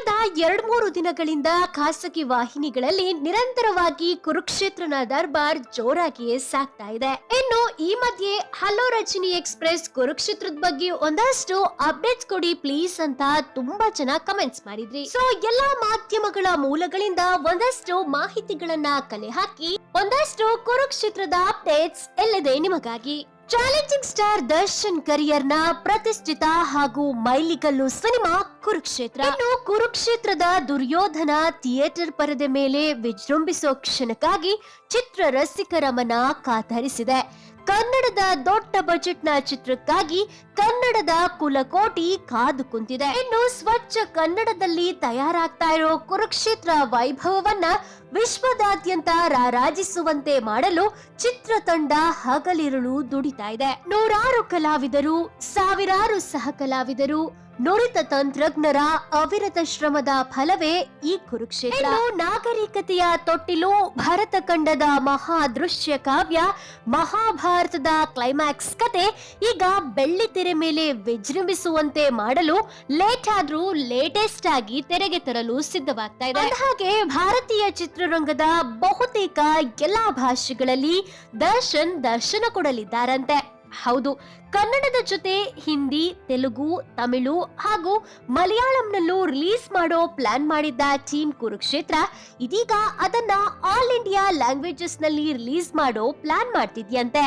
ಕಳೆದ ಎರಡ್ ಮೂರು ದಿನಗಳಿಂದ ಖಾಸಗಿ ವಾಹಿನಿಗಳಲ್ಲಿ ನಿರಂತರವಾಗಿ ಕುರುಕ್ಷೇತ್ರನ ದರ್ಬಾರ್ ಜೋರಾಗಿಯೇ ಸಾಗ್ತಾ ಇದೆ. ಇನ್ನು ಈ ಮಧ್ಯೆ ಹಲೋ ರಜನಿ ಎಕ್ಸ್ಪ್ರೆಸ್ ಕುರುಕ್ಷೇತ್ರದ ಬಗ್ಗೆ ಒಂದಷ್ಟು ಅಪ್ಡೇಟ್ಸ್ ಕೊಡಿ ಪ್ಲೀಸ್ ಅಂತ ತುಂಬಾ ಜನ ಕಮೆಂಟ್ಸ್ ಮಾಡಿದ್ರಿ. ಸೊ ಎಲ್ಲಾ ಮಾಧ್ಯಮಗಳ ಮೂಲಗಳಿಂದ ಒಂದಷ್ಟು ಮಾಹಿತಿಗಳನ್ನ ಕಲೆ ಹಾಕಿ ಒಂದಷ್ಟು ಕುರುಕ್ಷೇತ್ರದ ಅಪ್ಡೇಟ್ಸ್ ಎಲ್ಲದೆ ನಿಮಗಾಗಿ? ಚಾಲೆಂಜಿಂಗ್ ಸ್ಟಾರ್ ದರ್ಶನ್ ಕರಿಯರ್ನ ಪ್ರತಿಷ್ಠಿತ ಹಾಗೂ ಮೈಲಿಗಲ್ಲು ಸಿನಿಮಾ ಕುರುಕ್ಷೇತ್ರ. ಇನ್ನು ಕುರುಕ್ಷೇತ್ರದ ದುರ್ಯೋಧನ ಥಿಯೇಟರ್ ಪರದೆ ಮೇಲೆ ವಿಜೃಂಭಿಸೋ ಕ್ಷಣಕ್ಕಾಗಿ ಚಿತ್ರ ರಸಿಕರ ಮನ ಕಾತರಿಸಿದೆ. ಕನ್ನಡದ ದೊಡ್ಡ ಬಜೆಟ್ನ ಚಿತ್ರಕ್ಕಾಗಿ ಕನ್ನಡದ ಕುಲಕೋಟಿ ಕಾದು ಕುಂತಿದೆ. ಇನ್ನು ಸ್ವಚ್ಛ ಕನ್ನಡದಲ್ಲಿ ತಯಾರಾಗ್ತಾ ಇರೋ ಕುರುಕ್ಷೇತ್ರ ವೈಭವವನ್ನ ವಿಶ್ವದಾದ್ಯಂತ ರಾರಾಜಿಸುವಂತೆ ಮಾಡಲು ಚಿತ್ರತಂಡ ಹಗಲಿರುಳು ದುಡಿತಾ ಇದೆ. ನೂರಾರು ಕಲಾವಿದರು, ಸಾವಿರಾರು ಸಹ ಕಲಾವಿದರು ನುರಿತ ತಂತ್ರಜ್ಞರ ಅವಿರತ ಶ್ರಮದ ಫಲವೇ ಈ ಕುರುಕ್ಷೇತ್ರ. ನಾಗರಿಕತೆಯ ತೊಟ್ಟಿಲು ಭರತ ಖಂಡದ ಮಹಾದೃಶ್ಯ ಕಾವ್ಯ ಮಹಾಭಾರತದ ಕ್ಲೈಮ್ಯಾಕ್ಸ್ ಕತೆ ಈಗ ಬೆಳ್ಳಿ ತೆರೆ ಮೇಲೆ ವಿಜೃಂಭಿಸುವಂತೆ ಮಾಡಲು ಲೇಟ್ ಆದ್ರೂ ಲೇಟೆಸ್ಟ್ ಆಗಿ ತೆರೆಗೆ ತರಲು ಸಿದ್ಧವಾಗ್ತಾ ಇದೆ. ಹಾಗೆ ಭಾರತೀಯ ಚಿತ್ರರಂಗದ ಬಹುತೇಕ ಎಲ್ಲಾ ಭಾಷೆಗಳಲ್ಲಿ ದರ್ಶನ್ ದರ್ಶನ ಕೊಡಲಿದ್ದಾರಂತೆ. ಹೌದು, ಕನ್ನಡದ ಜೊತೆ ಹಿಂದಿ, ತೆಲುಗು, ತಮಿಳು ಹಾಗೂ ಮಲಯಾಳಂನಲ್ಲೂ ರಿಲೀಸ್ ಮಾಡೋ ಪ್ಲಾನ್ ಮಾಡಿದ್ದ ಟೀಮ್ ಕುರುಕ್ಷೇತ್ರ, ಇದೀಗ ಅದನ್ನ ಆಲ್ ಇಂಡಿಯಾ ಲ್ಯಾಂಗ್ವೇಜಸ್ನಲ್ಲಿ ರಿಲೀಸ್ ಮಾಡೋ ಪ್ಲಾನ್ ಮಾಡ್ತಿದ್ಯಂತೆ.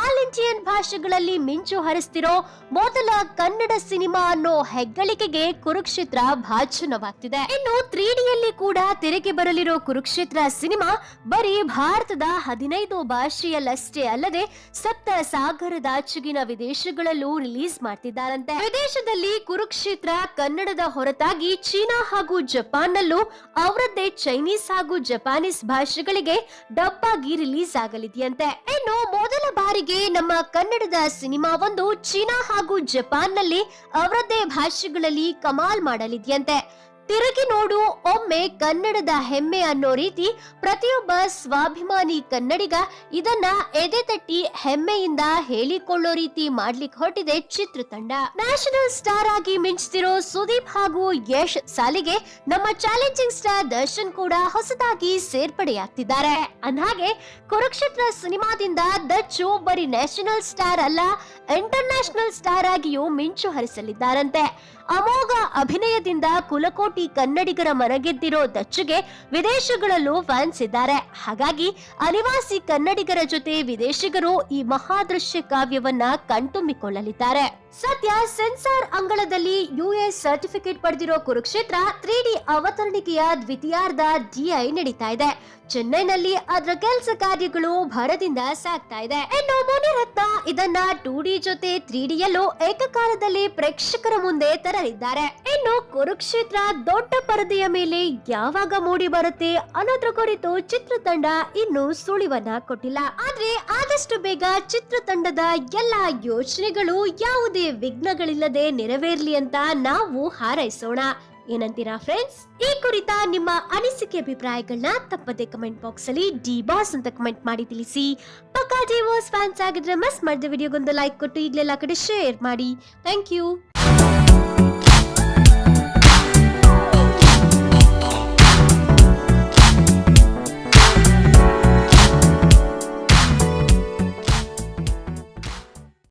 ಆಲ್ ಇಂಡಿಯನ್ ಭಾಷೆಗಳಲ್ಲಿ ಮಿಂಚು ಹರಿಸ್ತಿರೋ ಮೊದಲ ಕನ್ನಡ ಸಿನಿಮಾ ಅನ್ನೋ ಹೆಗ್ಗಳಿಕೆಗೆ ಕುರುಕ್ಷೇತ್ರ ಭಾಜನವಾಗ್ತಿದೆ ಇನ್ನು ತ್ರೀ ಡಿಯಲ್ಲಿ ಕೂಡ ತೆರೆಗೆ ಬರಲಿರೋ ಕುರುಕ್ಷೇತ್ರ ಸಿನಿಮಾ ಬರೀ ಭಾರತದ ಹದಿನೈದು ಭಾಷೆಯಲ್ಲಷ್ಟೇ ಅಲ್ಲದೆ ಸಪ್ತ ಸಾಗರದಾಚೆಗಿನ ವಿದೇಶಗಳಲ್ಲೂ ರಿಲೀಸ್ ಮಾಡ್ತಿದ್ದಾರಂತೆ. ವಿದೇಶದಲ್ಲಿ ಕುರುಕ್ಷೇತ್ರ ಕನ್ನಡದ ಹೊರತಾಗಿ ಚೀನಾ ಹಾಗೂ ಜಪಾನ್ನಲ್ಲೂ ಅವರದ್ದೇ ಚೈನೀಸ್ ಹಾಗೂ ಜಪಾನೀಸ್ ಭಾಷೆಗಳಿಗೆ ಡಬ್ ಆಗಿ ರಿಲೀಸ್ ಆಗಲಿದೆಯಂತೆ. ಇನ್ನು ಬಾರಿಗೆ ನಮ್ಮ ಕನ್ನಡದ ಸಿನಿಮಾವೊಂದು ಚೀನಾ ಹಾಗೂ ಜಪಾನ್ನಲ್ಲಿ ಅವರದ್ದೇ ಭಾಷೆಗಳಲ್ಲಿ ಕಮಾಲ್ ಮಾಡಲಿದೆಯಂತೆ. ತಿರುಗಿ ನೋಡು, ಒಮ್ಮೆ ಕನ್ನಡದ ಹೆಮ್ಮೆ ಅನ್ನೋ ರೀತಿ ಪ್ರತಿಯೊಬ್ಬ ಸ್ವಾಭಿಮಾನಿ ಕನ್ನಡಿಗ ಇದನ್ನ ಎದೆ ತಟ್ಟಿ ಹೆಮ್ಮೆಯಿಂದ ಹೇಳಿಕೊಳ್ಳೋ ರೀತಿ ಮಾಡ್ಲಿಕ್ಕೆ ಹೊರಟಿದೆ ಚಿತ್ರತಂಡ ನ್ಯಾಷನಲ್ ಸ್ಟಾರ್ ಆಗಿ ಮಿಂಚ್ತಿರೋ ಸುದೀಪ್ ಹಾಗೂ ಯಶ್ ಸಾಲಿಗೆ ನಮ್ಮ ಚಾಲೆಂಜಿಂಗ್ ಸ್ಟಾರ್ ದರ್ಶನ್ ಕೂಡ ಹೊಸದಾಗಿ ಸೇರ್ಪಡೆಯಾಗ್ತಿದ್ದಾರೆ. ಅಂದಹಾಗೆ, ಕುರುಕ್ಷೇತ್ರ ಸಿನಿಮಾದಿಂದ ದಚ್ಚು, ಬರೀ ನ್ಯಾಷನಲ್ ಸ್ಟಾರ್ ಅಲ್ಲ ಇಂಟರ್ ಸ್ಟಾರ್ ಆಗಿಯೂ ಮಿಂಚು ಹರಿಸಲಿದ್ದಾರಂತೆ. ಅಮೋಘ ಅಭಿನಯದಿಂದ ಕುಲಕೋಟಿ ಕನ್ನಡಿಗರ ಮನಗೆದ್ದಿರೋ ದಚ್ಚುಗೆ ವಿದೇಶಗಳಲ್ಲೂ ಫ್ಯಾನ್ಸ್ ಇದ್ದಾರೆ. ಹಾಗಾಗಿ ಅನಿವಾಸಿ ಕನ್ನಡಿಗರ ಜೊತೆ ವಿದೇಶಿಗರು ಈ ಮಹಾದೃಶ್ಯ ಕಾವ್ಯವನ್ನ ಕಣ್ತುಂಬಿಕೊಳ್ಳಲಿದ್ದಾರೆ. ಸದ್ಯ ಸೆನ್ಸಾರ್ ಅಂಗಳದಲ್ಲಿ ಯುಎಸ್ ಸರ್ಟಿಫಿಕೇಟ್ ಪಡೆದಿರೋ ಕುರುಕ್ಷೇತ್ರ ತ್ರೀ ಡಿ ಅವತರಣಿಕೆಯ ದ್ವಿತೀಯಾರ್ಧ ಡಿಐ ನಡೀತಾ ಇದೆ. ಚೆನ್ನೈನಲ್ಲಿ ಅದರ ಕೆಲಸ ಕಾರ್ಯಗಳು ಭರದಿಂದ ಸಾಗ್ತಾ ಇದೆ. ಇನ್ನು ಮುನಿರತ್ನ ಇದನ್ನ ಟೂ ಡಿ ಜೊತೆ ತ್ರೀ ಡಿಯಲ್ಲೂ ಏಕಕಾಲದಲ್ಲಿ ಪ್ರೇಕ್ಷಕರ ಮುಂದೆ ತರಲಿದ್ದಾರೆ ಇನ್ನು ಕುರುಕ್ಷೇತ್ರ ದೊಡ್ಡ ಪರದೆಯ ಮೇಲೆ ಯಾವಾಗ ಮೂಡಿ ಬರುತ್ತೆ ಅನ್ನೋದ್ರ ಕುರಿತು ಚಿತ್ರತಂಡ ಇನ್ನೂ ಸುಳಿವನ್ನ ಕೊಟ್ಟಿಲ್ಲ. ಆದ್ರೆ ಆದಷ್ಟು ಬೇಗ ಚಿತ್ರತಂಡದ ಎಲ್ಲಾ ಯೋಚನೆಗಳು ಯಾವುದೇ ವಿಘ್ನಗಳಿಲ್ಲದೆ ನೆರವೇರ್ಲಿ ಅಂತ ನಾವು ಹಾರೈಸೋಣ. ಏನಂತೀರಾ ಫ್ರೆಂಡ್ಸ್ ಈ ಕುರಿತ ನಿಮ್ಮ ಅನಿಸಿಕೆ ಅಭಿಪ್ರಾಯಗಳನ್ನ ತಪ್ಪದೆ ಕಮೆಂಟ್ ಬಾಕ್ಸ್ ಅಲ್ಲಿ ಡಿ ಬಾಸ್ ಅಂತ ಕಮೆಂಟ್ ಮಾಡಿ ತಿಳಿಸಿ. ಪಕ್ಕಾ ಬಾಸ್ ಫ್ಯಾನ್ಸ್ ಆಗಿದ್ರೆ ಮಸ್ ಮಾಡಿದ ವಿಡಿಯೋಗೊಂದು ಲೈಕ್ ಕೊಟ್ಟು ಈಗಲೆಲ್ಲ ಕಡೆ ಶೇರ್ ಮಾಡಿ. Thank you